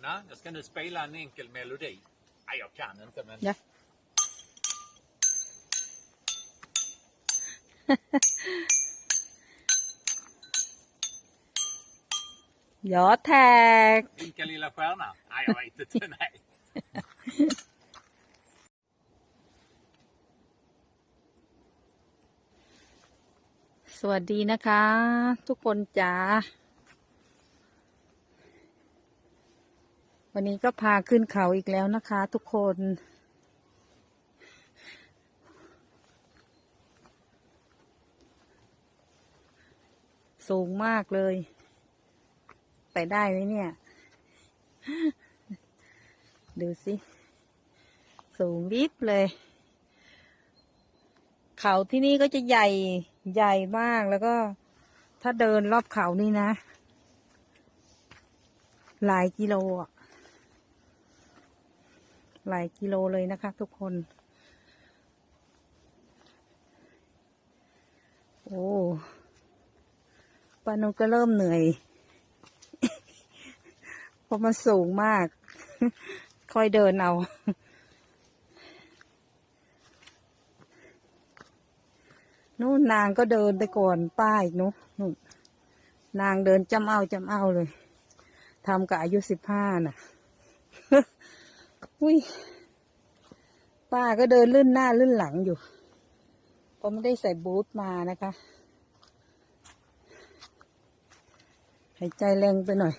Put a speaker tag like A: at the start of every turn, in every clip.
A: lyssna. Jag ska nu spela en enkel melodi. Nej, jag kan inte men...
B: Ja. Ja tack!
A: Vinka lilla stjärna? Nej, jag vet inte. Nej.
B: สวัสดีนะคะ ทุกคนจ๋า วันนี้ก็พาขึ้นเขาอีกแล้วนะคะทุกคน สูงมากเลย ไปได้ไหมเนี่ย ดูสิ สูงลิบเลย เขาที่นี่ก็จะใหญ่ใหญ่มากแล้วก็ ถ้าเดินรอบเขานี่นะ หลายกิโลอะ หลายกิโลเลยนะคะ ทุกคน โอ้ปานุก็เริ่มเหนื่อย เพราะมันสูงมาก ค่อยเดินเอานู่นนางก็เดินไปก่อนป้าอีกนู้นนู่นนางเดินจำเอาจำเอาเลยทำกับอายุสิบห้าน่ะ อุ้ยป้าก็เดินลื่นหน้าลื่นหลังอยู่เพราะไม่ได้ใส่บูทมานะคะหายใจแรงไปหน่อย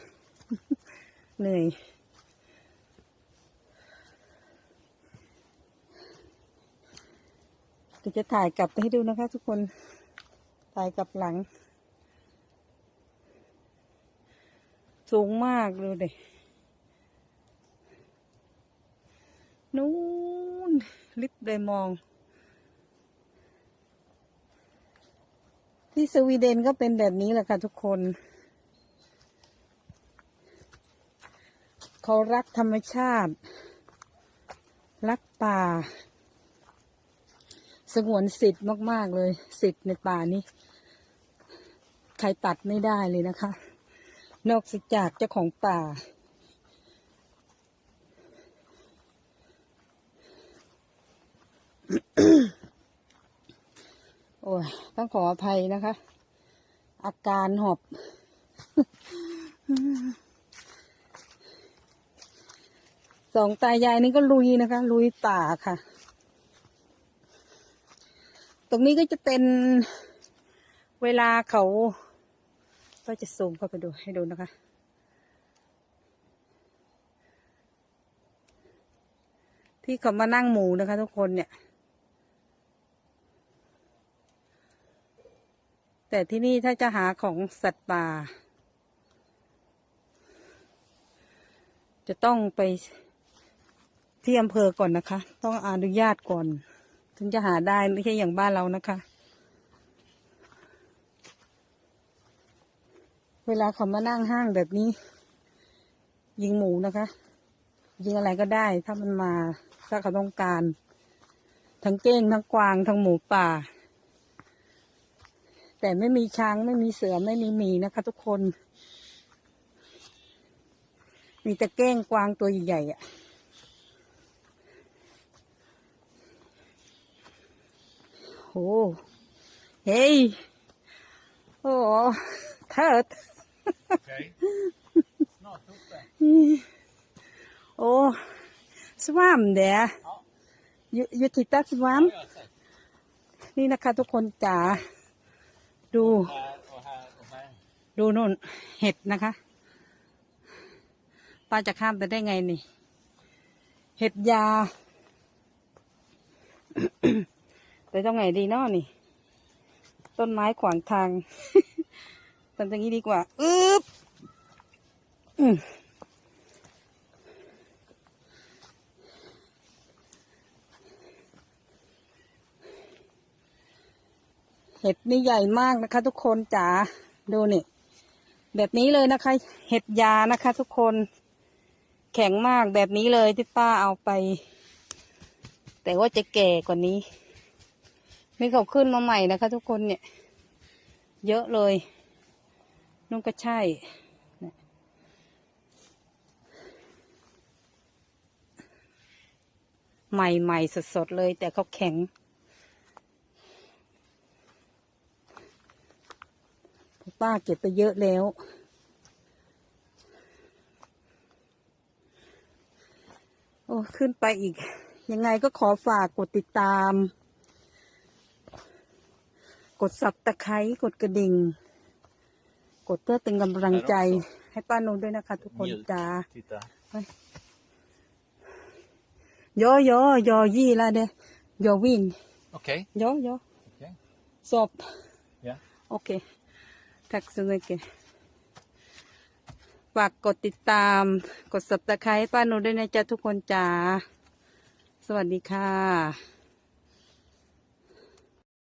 B: เหนื่อย จะถ่ายกลับไปให้ดูนะคะ ทุกคน ถ่ายกลับหลัง สูงมากเลยเด็นู้น ลิบเลยมอง ที่สวีเดนก็เป็นแบบนี้แหละค่ะทุกคน เขารักธรรมชาติ รักป่า สงวนสิทธิ์มาก ๆ เลย สิทธิ์ในป่านี้ ใครตัดไม่ได้เลยนะคะ นอกจากเจ้าของป่า โอ้ย ต้องขออภัยนะคะ อาการหอบ สองตายายนี่ก็ลุยนะคะ ลุยป่าค่ะ ตรงนี้ก็จะเป็นเวลาเขา ก็จะซูมเข้าไปดูให้ดูนะคะที่เขามานั่งหมูนะคะทุกคนเนี่ย แต่ที่นี่ถ้าจะหาของสัตว์ป่า จะต้องไปที่อำเภอก่อนนะคะ ต้องอนุญาตก่อน ถึงจะหาได้ไม่ใช่อย่างบ้านเรานะคะ เวลาเขามานั่งห้างแบบนี้ ยิงหมูนะคะ ยิงอะไรก็ได้ ถ้ามันมาถ้าเขาต้องการ ทั้งเก้งทั้งกวางทั้งหมูป่า แต่ไม่มีช้างไม่มีเสือไม่มีหมีนะคะ ทุกคน มีแต่เก้งกวางตัวใหญ่ๆอะโอ้เฮ้ยโอ้เทิด
A: Okej. Snart uppe.
B: โอ้สวามเดี๋ยยุยุติตัสวาม
A: Ja, jag har sett.
B: นี่นะคะทุกคนจ๋า ดู ดูนู่นเห็ดนะคะป้าจะข้ามไปได้ไงนี่ เห็ดยา แต่ตรงไงดีเนาะนี่ ต้นไม้ขวางทางทำตรงนี้ดีกว่า อึ๊บ เห็ดนี่ใหญ่มากนะคะ ทุกคนจ๋าดูนี่แบบนี้เลยนะคะ เห็ดยานะคะ ทุกคน แข็งมากแบบนี้เลยที่ป้าเอาไป แต่ว่าจะแก่กว่านี้นี่เขาขึ้นมาใหม่นะคะ ทุกคนเนี่ย เยอะเลยนุ่งก็ใช่ใหม่ๆสดๆเลย แต่เขาแข็ง ป้าเก็บไปเยอะแล้ว โอ้ ขึ้นไปอีก ยังไงก็ขอฝากกดติดตาม กดสับตะไคร้กดกระดิ่ง กดเพื่อเป็นกำลังใจ ให้ป้านุด้วยนะคะ ทุกคน
A: Mjölk.
B: จ้า
A: Titta.
B: ยอยอยอยี่ละเด้ยอวิน
A: Okej.
B: ยอยอ
A: Okej.
B: สอบ
A: Ja.
B: โอเค ทักสุนเกฝากกดติดตาม กดสับตะไคร้ป้านุด้วยนะจ๊ะทุกคนจ้าสวัสดีค่ะ